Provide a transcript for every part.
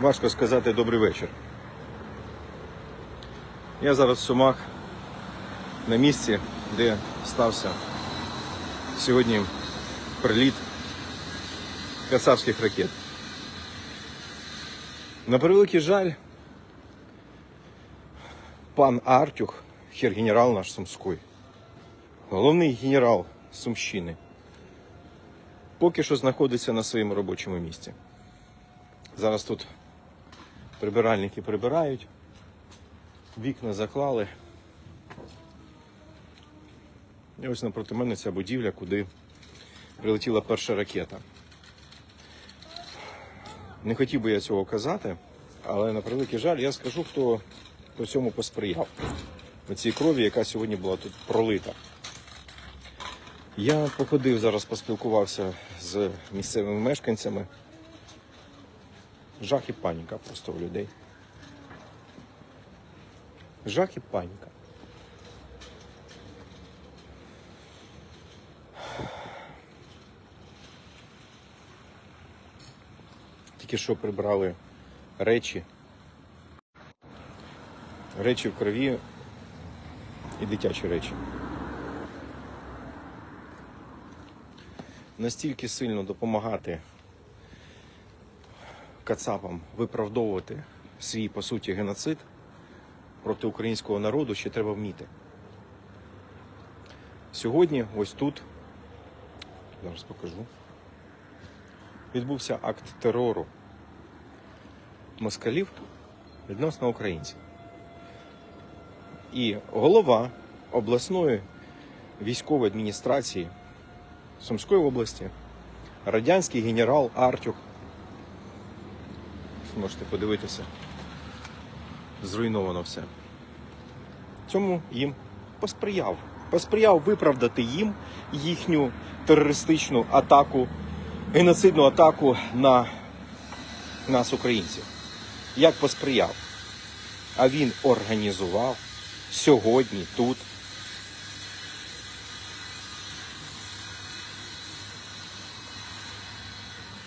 важко сказати добрий вечір. Я зараз в Сумах на місці, де стався сьогодні приліт кацапських ракет. На превеликий жаль, пан Артюх, хер-генерал наш Сумський, головний генерал Сумщини, поки що знаходиться на своєму робочому місці. Зараз тут прибиральники прибирають, вікна заклали. І ось напроти мене ця будівля, куди прилетіла перша ракета. Не хотів би я цього казати, але на превеликий жаль, я скажу, хто по цьому посприяв. Оцій крові, яка сьогодні була тут пролита. Я походив зараз, поспілкувався з місцевими мешканцями. Жах і паніка просто у людей. Жах і паніка. Тільки що прибрали речі. Речі в крові і дитячі речі. Настільки сильно допомагати кацапам виправдовувати свій, по суті, геноцид проти українського народу ще треба вміти. Сьогодні, ось тут, зараз покажу, відбувся акт терору москалів відносно українців. І голова обласної військової адміністрації Сумської області, радянський генерал Артюх, можете подивитися, зруйновано все. Цьому їм посприяв. Посприяв виправдати їм їхню терористичну атаку, геноцидну атаку на нас, українців. Як посприяв? А він організував сьогодні тут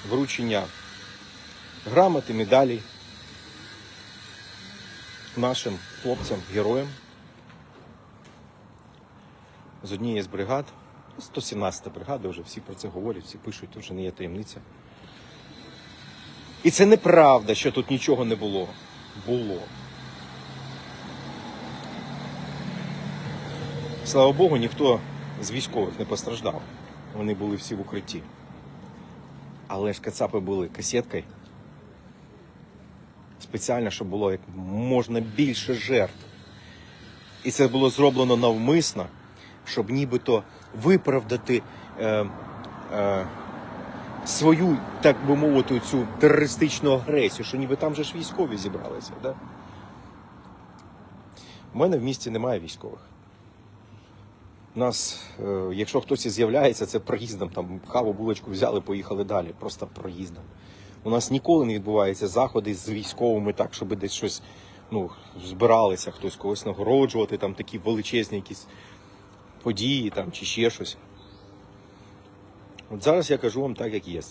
вручення грамоти, медалей нашим хлопцям, героям з однієї з бригад, 117-та бригада, вже всі про це говорять, всі пишуть, тут вже не є таємниця. І це неправда, що тут нічого не було. Було. Слава Богу, ніхто з військових не постраждав. Вони були всі в укритті. Але ж кацапи були касеткою. Спеціально, щоб було як можна більше жертв. І це було зроблено навмисно, щоб нібито виправдати е, е, свою, так би мовити, цю терористичну агресію, що ніби там же ж військові зібралися. Да? У мене в місті немає військових. У нас, е, якщо хтось і з'являється, це проїздом. Там каву, булочку взяли, поїхали далі. Просто проїздом. У нас ніколи не відбуваються заходи з військовими так, щоб десь щось ну, збиралися, хтось когось нагороджувати, там такі величезні якісь події там, чи ще щось. От зараз я кажу вам так, як є.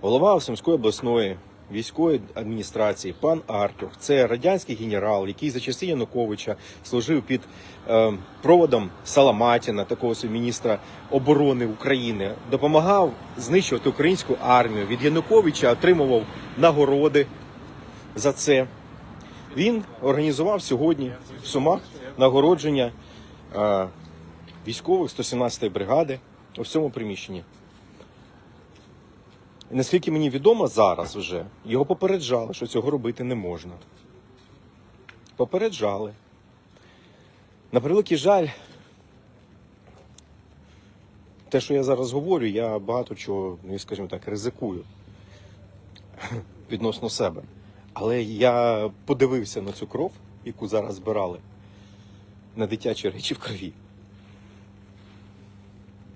Голова Осимської обласної військової адміністрації пан Артюх, це радянський генерал, який за часи Януковича служив під е, проводом Саламатіна, такого міністра оборони України, допомагав знищувати українську армію. Від Януковича отримував нагороди за це. Він організував сьогодні в Сумах нагородження е, військових 117-ї бригади у цьому приміщенні. Наскільки мені відомо зараз вже, його попереджали, що цього робити не можна. Попереджали. На превеликий жаль, те, що я зараз говорю, я багато чого, ну, скажімо так, ризикую відносно себе. Але я подивився на цю кров, яку зараз збирали, на дитячі речі в крові.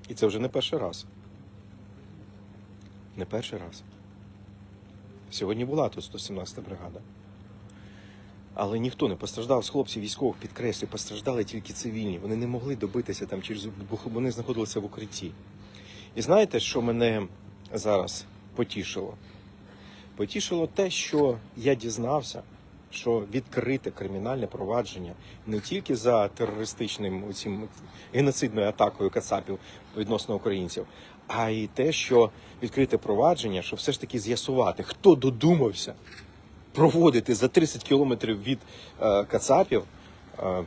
І це вже не перший раз. Не перший раз. Сьогодні була тут 117 бригада. Але ніхто не постраждав з хлопців військових, підкреслю, постраждали тільки цивільні. Вони не могли добитися там через вони знаходилися в укритті. І знаєте, що мене зараз потішило? Потішило те, що я дізнався, що відкрите кримінальне провадження не тільки за терористичним оцім геноцидною атакою кацапів відносно українців, а й те, що відкрите провадження, що все ж таки з'ясувати, хто додумався проводити за 30 кілометрів від е, кацапів е,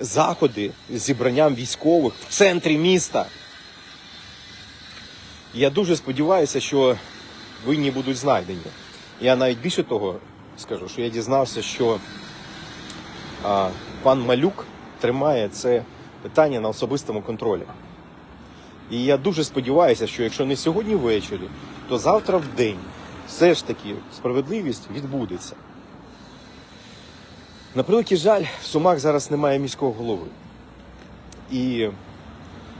заходи з зібранням військових в центрі міста. Я дуже сподіваюся, що винні будуть знайдені. Я навіть більше того скажу, що я дізнався, що а, пан Малюк тримає це питання на особистому контролі. І я дуже сподіваюся, що якщо не сьогодні ввечері, то завтра в день все ж таки справедливість відбудеться. На превеликий жаль, в Сумах зараз немає міського голови. І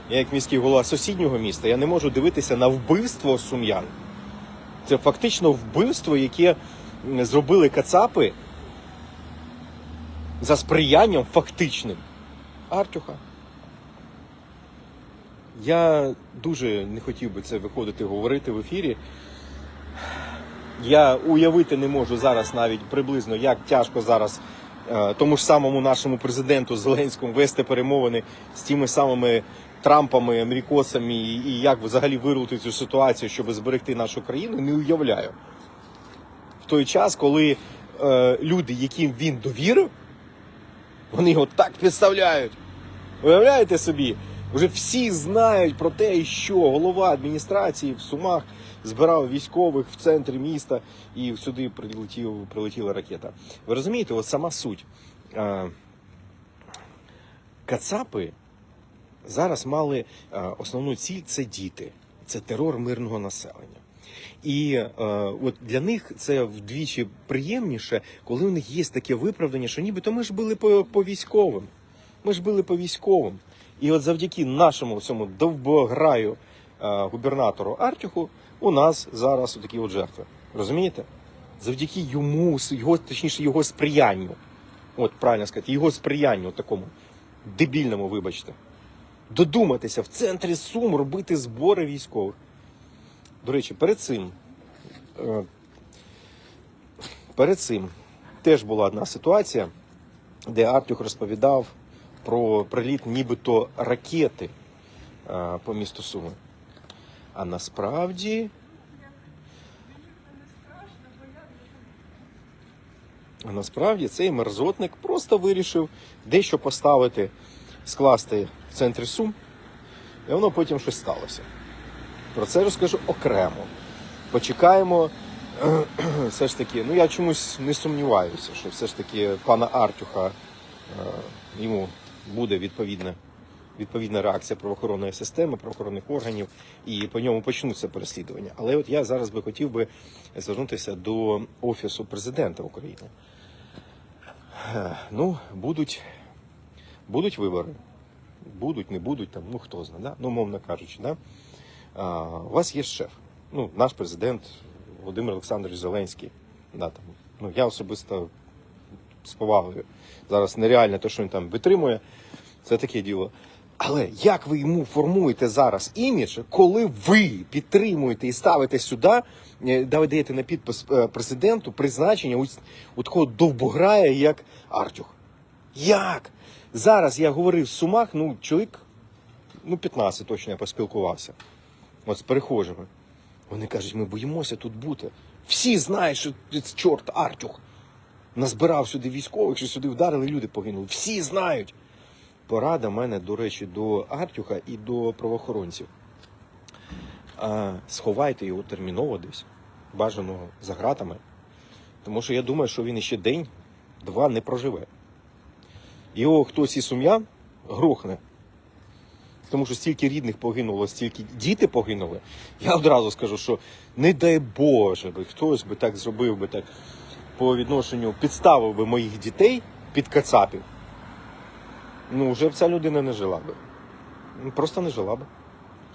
я, як міський голова сусіднього міста, я не можу дивитися на вбивство сум'ян. Це фактично вбивство, яке зробили кацапи за сприянням фактичним Артюха. Я дуже не хотів би це виходити говорити в ефірі. Я уявити не можу зараз навіть приблизно, як тяжко зараз е, тому ж самому нашому президенту Зеленському вести перемовини з тими самими Трампами, Америкосами і, як взагалі вирулити цю ситуацію, щоб зберегти нашу країну, не уявляю. В той час, коли е, люди, яким він довірив, вони його так підставляють. Уявляєте собі? Вже всі знають про те, що голова адміністрації в Сумах збирав військових в центрі міста і сюди прилетів, прилетіла ракета. Ви розумієте, от сама суть. Е, Кацапи зараз мали е, основну ціль це діти, це терор мирного населення. І е, от для них це вдвічі приємніше, коли у них є таке виправдання, що нібито ми ж били по, по військовим. Ми ж били по військовим. І от завдяки нашому цьому довбограю е, губернатору Артюху у нас зараз такі от жертви. Розумієте? Завдяки йому, його, точніше, його сприянню. От правильно сказати, його сприянню такому дебільному, вибачте. Додуматися в центрі Сум робити збори військових. До речі, перед цим, е, перед цим теж була одна ситуація, де Артюх розповідав про приліт нібито ракети е, по місту Суми. А насправді. А насправді цей мерзотник просто вирішив дещо поставити, скласти в центрі Сум, і воно потім щось сталося. Про це розкажу окремо. Почекаємо. Все ж таки, ну я чомусь не сумніваюся, що все ж таки пана Артюха е, йому буде відповідна, відповідна реакція правоохоронної системи, правоохоронних органів, і по ньому почнуться переслідування. Але от я зараз би хотів би звернутися до Офісу президента України. Е, Ну, будуть, будуть вибори. Будуть, не будуть, там, ну хто знає, да? ну, мовно кажучи, да? У вас є шеф. Ну, наш президент Володимир Олександрович Зеленський. Да, там, ну, я особисто з повагою. Зараз нереально те, що він там витримує, це таке діло. Але як ви йому формуєте зараз імідж, коли ви підтримуєте і ставите сюди, е, ви даєте на підпис е, президенту призначення у, у такого довбограя, як Артюх? Як? Зараз я говорив з Сумах, ну, чоловік, ну, 15 точно я поспілкувався. От з перехожими. Вони кажуть, ми боїмося тут бути. Всі знають, що це чорт Артюх назбирав сюди військових, що сюди вдарили, люди погинули. Всі знають. Порада мене, до речі, до Артюха і до правоохоронців. А, сховайте його терміново десь, бажано за гратами. Тому що я думаю, що він іще день-два не проживе. Його хтось із сум'ян грохне. Тому що стільки рідних погинуло, стільки діти погинули. Я одразу скажу, що не дай Боже, би хтось би так зробив би так по відношенню, підставив би моїх дітей під кацапів. Ну, вже б ця людина не жила би. Ну, Просто не жила би.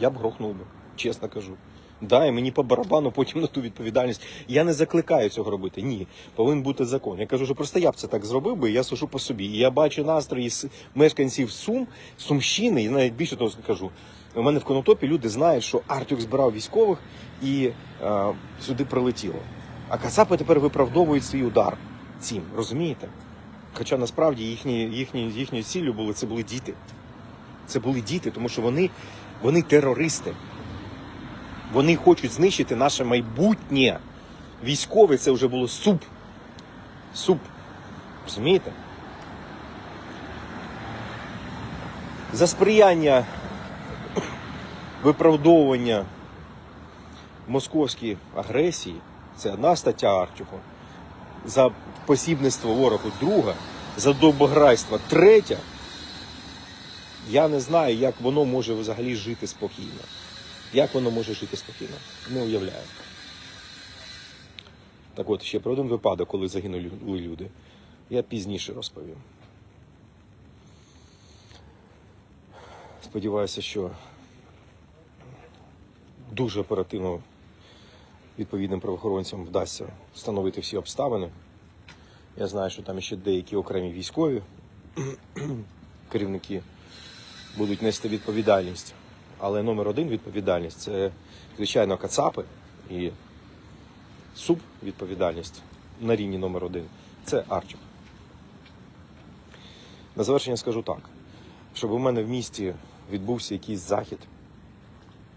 Я б грохнув би, чесно кажу. Да, і мені по барабану потім на ту відповідальність. Я не закликаю цього робити. Ні, повинен бути закон. Я кажу, що просто я б це так зробив би, я сужу по собі. І я бачу настрої мешканців Сум, Сумщини, і навіть більше того скажу. У мене в Конотопі люди знають, що Артюк збирав військових і е, сюди прилетіло. А Кацапи тепер виправдовують свій удар цим, розумієте? Хоча насправді їхні, їхні, їхньою ціллю були це були діти. Це були діти, тому що вони, вони терористи. Вони хочуть знищити наше майбутнє. Військове це вже було суп. Суп. Розумієте? За сприяння виправдовування московській агресії це одна стаття Артюху. За посібництво ворогу друга, за добограйство третя. Я не знаю, як воно може взагалі жити спокійно. Як воно може жити спокійно? Не уявляю. Так от, ще про один випадок, коли загинули люди. Я пізніше розповім. Сподіваюся, що дуже оперативно відповідним правоохоронцям вдасться встановити всі обставини. Я знаю, що там ще деякі окремі військові керівники будуть нести відповідальність. Але номер один відповідальність це, звичайно, Кацапи і СУП відповідальність на рівні номер один це Арчук. На завершення скажу так, щоб у мене в місті відбувся якийсь захід,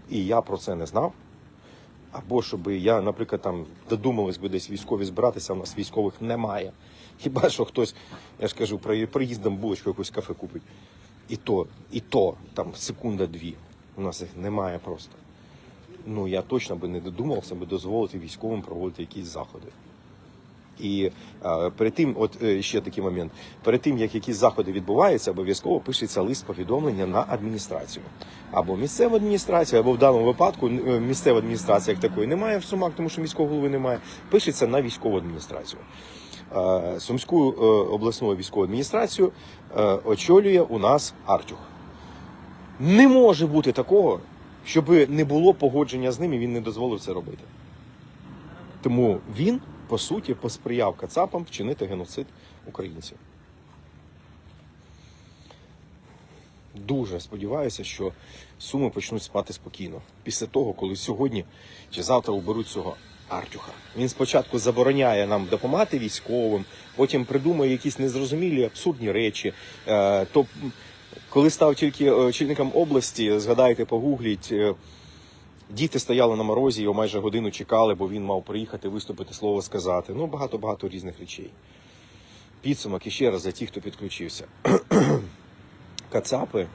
і я про це не знав. Або щоб я, наприклад, там додумались би десь військові збиратися, у нас військових немає. Хіба що хтось, я ж кажу, при- приїздом булочку якусь кафе купить. І то, і то, там секунда-дві. У нас їх немає просто. Ну я точно би не додумався би дозволити військовим проводити якісь заходи. І е, перед тим, от е, ще такий момент, перед тим як якісь заходи відбуваються, обов'язково пишеться лист повідомлення на адміністрацію. Або місцеву адміністрацію, або в даному випадку е, місцева адміністрація як такої немає в Сумах, тому що міського голови немає. Пишеться на військову адміністрацію. Сумську обласну військову адміністрацію очолює у нас Артюх. Не може бути такого, щоб не було погодження з ним і він не дозволив це робити. Тому він, по суті, посприяв Кацапам вчинити геноцид українців. Дуже сподіваюся, що суми почнуть спати спокійно. Після того, коли сьогодні чи завтра оберуть цього Артюха. Він спочатку забороняє нам допомагати військовим, потім придумує якісь незрозумілі абсурдні речі. Е, То, коли став тільки е, очільником області, згадайте, погугліть, е, Діти стояли на морозі, його майже годину чекали, бо він мав приїхати, виступити, слово сказати. Ну, багато-багато різних речей. Підсумок іще раз за ті, хто підключився. Кацапи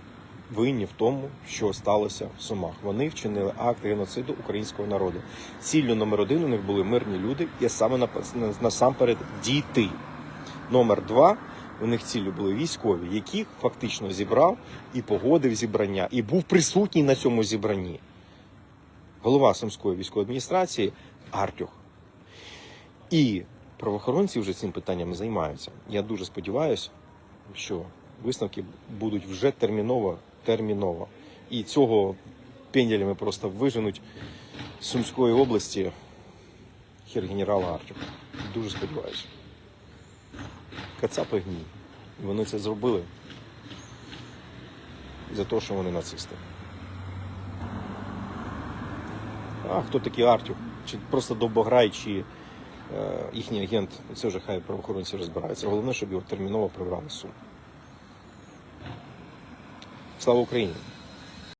винні в тому, що сталося в Сумах. Вони вчинили акт геноциду українського народу. Ціллю номер один у них були мирні люди, і саме насамперед діти. Номер два у них ціллю були військові, яких фактично зібрав і погодив зібрання, і був присутній на цьому зібранні голова Сумської військової адміністрації Артюх. І правоохоронці вже цим питанням займаються. Я дуже сподіваюся, що висновки будуть вже терміново, терміново. І цього пенділями просто виженуть з Сумської області хер генерала Артюха. Дуже сподіваюся. Кацапи гній. І вони це зробили за те, що вони нацисти. А хто такий Артюх? Чи просто Довбограй, чи е, їхній агент, це вже хай правоохоронці розбираються. Головне, щоб його терміново прибрали з Сум. Слава Україні!